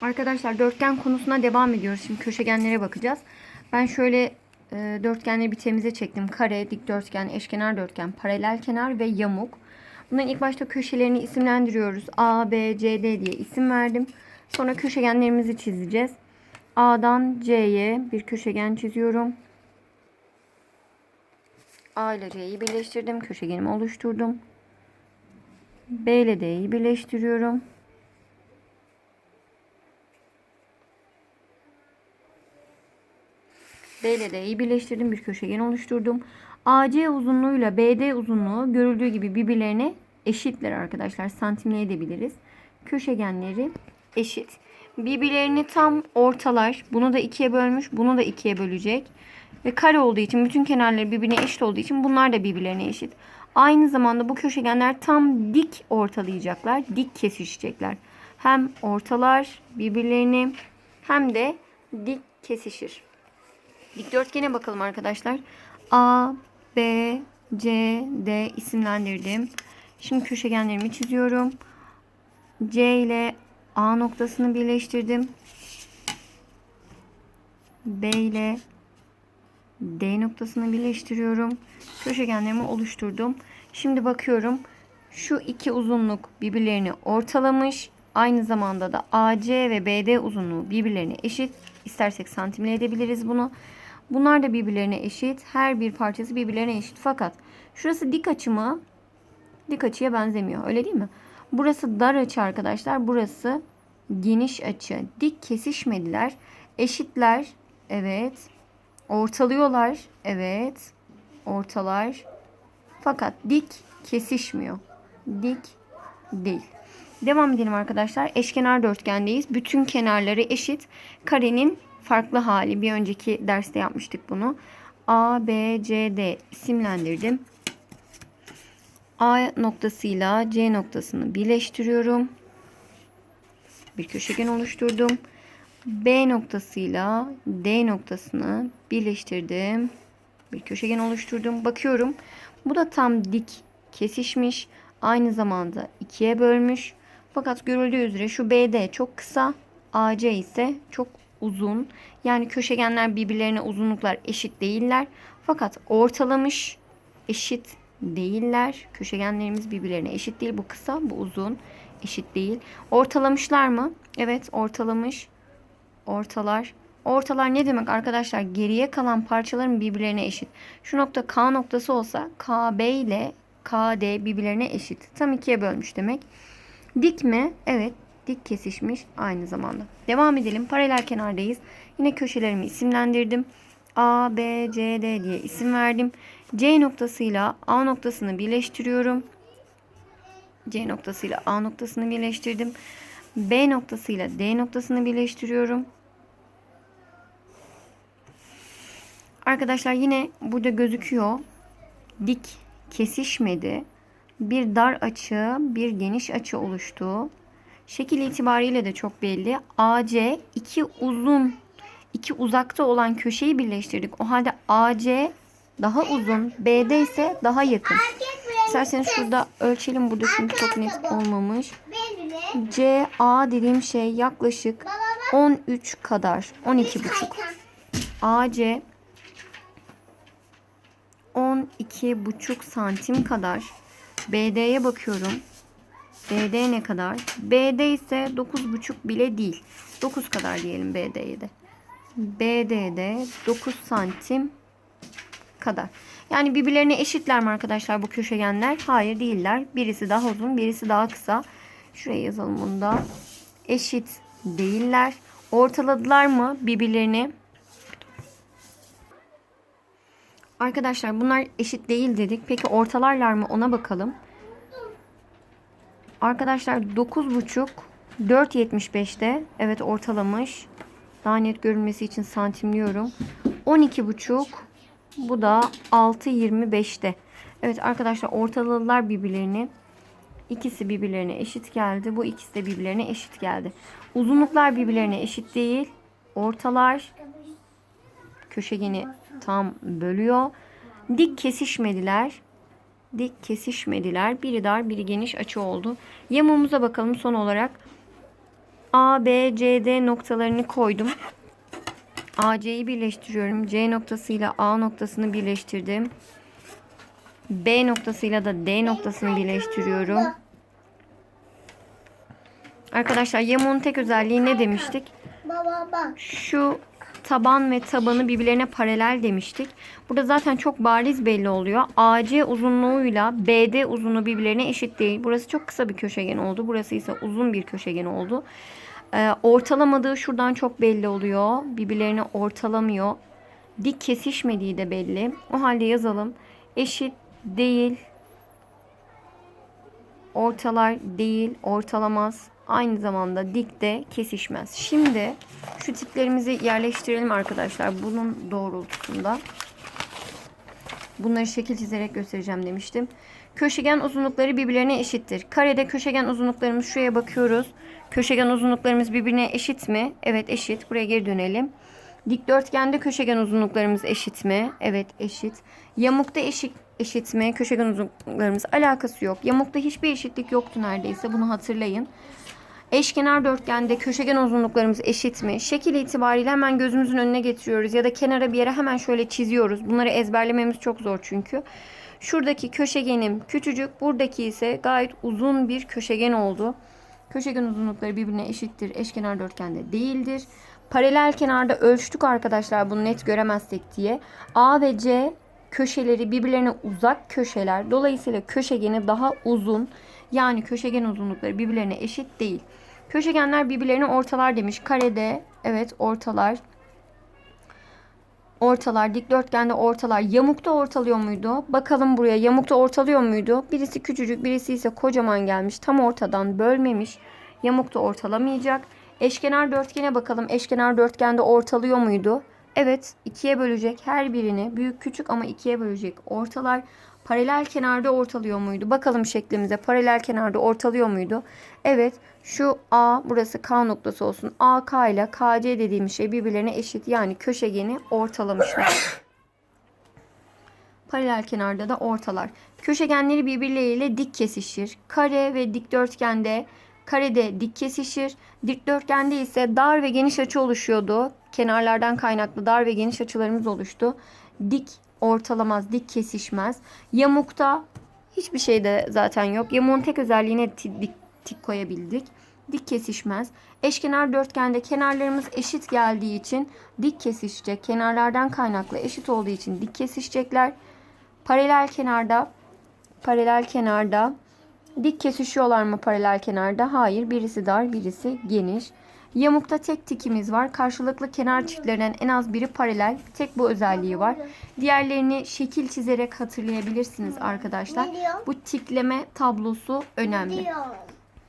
Arkadaşlar dörtgen konusuna devam ediyoruz. Şimdi köşegenlere bakacağız. Ben şöyle e, dörtgenleri bir temize çektim. Kare, dikdörtgen, eşkenar dörtgen, paralel kenar ve yamuk. Bunların ilk başta köşelerini isimlendiriyoruz. A, B, C, D diye isim verdim. Sonra köşegenlerimizi çizeceğiz. A'dan C'ye bir köşegen çiziyorum. A ile C'yi birleştirdim. Köşegenimi oluşturdum. B ile D'yi birleştiriyorum. B ile D'yi birleştirdim. Bir köşegen oluşturdum. AC uzunluğuyla BD uzunluğu görüldüğü gibi birbirlerine eşitler arkadaşlar. Santimle edebiliriz. Köşegenleri eşit. Birbirlerini tam ortalar. Bunu da ikiye bölmüş. Bunu da ikiye bölecek. Ve kare olduğu için bütün kenarları birbirine eşit olduğu için bunlar da birbirlerine eşit. Aynı zamanda bu köşegenler tam dik ortalayacaklar. Dik kesişecekler. Hem ortalar birbirlerini hem de dik kesişir. Dikdörtgene bakalım arkadaşlar. A, B, C, D isimlendirdim. Şimdi köşegenlerimi çiziyorum. C ile A noktasını birleştirdim. B ile D noktasını birleştiriyorum. Köşegenlerimi oluşturdum. Şimdi bakıyorum. Şu iki uzunluk birbirlerini ortalamış. Aynı zamanda da AC ve BD uzunluğu birbirlerine eşit. İstersek santimle edebiliriz bunu. Bunlar da birbirlerine eşit. Her bir parçası birbirlerine eşit. Fakat şurası dik açı mı? Dik açıya benzemiyor. Öyle değil mi? Burası dar açı arkadaşlar. Burası geniş açı. Dik kesişmediler. Eşitler. Evet. Ortalıyorlar. Evet. Ortalar. Fakat dik kesişmiyor. Dik değil. Devam edelim arkadaşlar. Eşkenar dörtgendeyiz. Bütün kenarları eşit. Karenin farklı hali. Bir önceki derste yapmıştık bunu. A, B, C, D isimlendirdim. A noktasıyla C noktasını birleştiriyorum. Bir köşegen oluşturdum. B noktasıyla D noktasını birleştirdim. Bir köşegen oluşturdum. Bakıyorum. Bu da tam dik kesişmiş. Aynı zamanda ikiye bölmüş. Fakat görüldüğü üzere şu BD çok kısa. AC ise çok uzun. Yani köşegenler birbirlerine uzunluklar eşit değiller. Fakat ortalamış eşit değiller. Köşegenlerimiz birbirlerine eşit değil. Bu kısa, bu uzun. Eşit değil. Ortalamışlar mı? Evet, ortalamış. Ortalar. Ortalar ne demek arkadaşlar? Geriye kalan parçaların birbirlerine eşit. Şu nokta K noktası olsa KB ile KD birbirlerine eşit. Tam ikiye bölmüş demek. Dik mi? Evet, dik kesişmiş aynı zamanda. Devam edelim. Paralel kenardayız. Yine köşelerimi isimlendirdim. A, B, C, D diye isim verdim. C noktasıyla A noktasını birleştiriyorum. C noktasıyla A noktasını birleştirdim. B noktasıyla D noktasını birleştiriyorum. Arkadaşlar yine burada gözüküyor. Dik kesişmedi. Bir dar açı, bir geniş açı oluştu. Şekil itibariyle de çok belli. AC iki uzun, iki uzakta olan köşeyi birleştirdik. O halde AC daha uzun, BD ise daha yakın. İsterseniz şurada ölçelim burada çünkü çok net olmamış. CA dediğim şey yaklaşık 13 kadar. 12 buçuk. AC 12 buçuk santim kadar. BD'ye bakıyorum. BD ne kadar? BD ise 9,5 bile değil. 9 kadar diyelim BD'ye de. BD'de 9 santim kadar. Yani birbirlerine eşitler mi arkadaşlar bu köşegenler? Hayır değiller. Birisi daha uzun, birisi daha kısa. Şuraya yazalım bunu da. Eşit değiller. Ortaladılar mı birbirlerini? Arkadaşlar bunlar eşit değil dedik. Peki ortalarlar mı ona bakalım. Arkadaşlar 9.5 4.75'te evet ortalamış. Daha net görünmesi için santimliyorum. 12.5 bu da 6.25'te. Evet arkadaşlar ortaladılar birbirlerini. İkisi birbirlerine eşit geldi. Bu ikisi de birbirlerine eşit geldi. Uzunluklar birbirlerine eşit değil. Ortalar köşegeni tam bölüyor. Dik kesişmediler. Dik kesişmediler. Biri dar, biri geniş açı oldu. Yamuğumuza bakalım son olarak. A, B, C, D noktalarını koydum. AC'yi birleştiriyorum. C noktasıyla A noktasını birleştirdim. B noktasıyla da D noktasını birleştiriyorum. Arkadaşlar yamuğun tek özelliği ne demiştik? Baba bak. Şu taban ve tabanı birbirlerine paralel demiştik. Burada zaten çok bariz belli oluyor. AC uzunluğuyla BD uzunluğu birbirlerine eşit değil. Burası çok kısa bir köşegen oldu. Burası ise uzun bir köşegen oldu. Ee, ortalamadığı şuradan çok belli oluyor. Birbirlerini ortalamıyor. Dik kesişmediği de belli. O halde yazalım. Eşit değil. Ortalar değil, ortalamaz. Aynı zamanda dik de kesişmez. Şimdi şu tiplerimizi yerleştirelim arkadaşlar. Bunun doğrultusunda. Bunları şekil çizerek göstereceğim demiştim. Köşegen uzunlukları birbirlerine eşittir. Karede köşegen uzunluklarımız şuraya bakıyoruz. Köşegen uzunluklarımız birbirine eşit mi? Evet eşit. Buraya geri dönelim. Dikdörtgende köşegen uzunluklarımız eşit mi? Evet eşit. Yamukta eşit eşit mi? Köşegen uzunluklarımız alakası yok. Yamukta hiçbir eşitlik yoktu neredeyse. Bunu hatırlayın. Eşkenar dörtgende köşegen uzunluklarımız eşit mi? Şekil itibariyle hemen gözümüzün önüne getiriyoruz ya da kenara bir yere hemen şöyle çiziyoruz. Bunları ezberlememiz çok zor çünkü. Şuradaki köşegenim küçücük, buradaki ise gayet uzun bir köşegen oldu. Köşegen uzunlukları birbirine eşittir. Eşkenar dörtgende değildir. Paralel kenarda ölçtük arkadaşlar bunu net göremezsek diye. A ve C köşeleri birbirlerine uzak köşeler. Dolayısıyla köşegeni daha uzun. Yani köşegen uzunlukları birbirlerine eşit değil. Köşegenler birbirlerini ortalar demiş. Karede evet ortalar. Ortalar, dikdörtgende ortalar. Yamukta ortalıyor muydu? Bakalım buraya. Yamukta ortalıyor muydu? Birisi küçücük, birisi ise kocaman gelmiş. Tam ortadan bölmemiş. Yamukta ortalamayacak. Eşkenar dörtgene bakalım. Eşkenar dörtgende ortalıyor muydu? Evet, ikiye bölecek her birini. Büyük küçük ama ikiye bölecek. Ortalar paralel kenarda ortalıyor muydu? Bakalım şeklimize. Paralel kenarda ortalıyor muydu? Evet. Şu A burası K noktası olsun. AK ile KC dediğimiz şey birbirlerine eşit. Yani köşegeni ortalamışlar. Paralel kenarda da ortalar. Köşegenleri birbirleriyle dik kesişir. Kare ve dikdörtgende karede dik kesişir. Dikdörtgende ise dar ve geniş açı oluşuyordu. Kenarlardan kaynaklı dar ve geniş açılarımız oluştu. Dik ortalamaz, dik kesişmez. Yamukta hiçbir şey de zaten yok. Yamuğun tek özelliğine dik, tik koyabildik. Dik kesişmez. Eşkenar dörtgende kenarlarımız eşit geldiği için dik kesişecek. Kenarlardan kaynaklı eşit olduğu için dik kesişecekler. Paralel kenarda paralel kenarda dik kesişiyorlar mı paralel kenarda? Hayır. Birisi dar, birisi geniş. Yamukta tek tikimiz var. Karşılıklı kenar çiftlerinden en az biri paralel. Tek bu özelliği var. Diğerlerini şekil çizerek hatırlayabilirsiniz arkadaşlar. Bu tikleme tablosu önemli.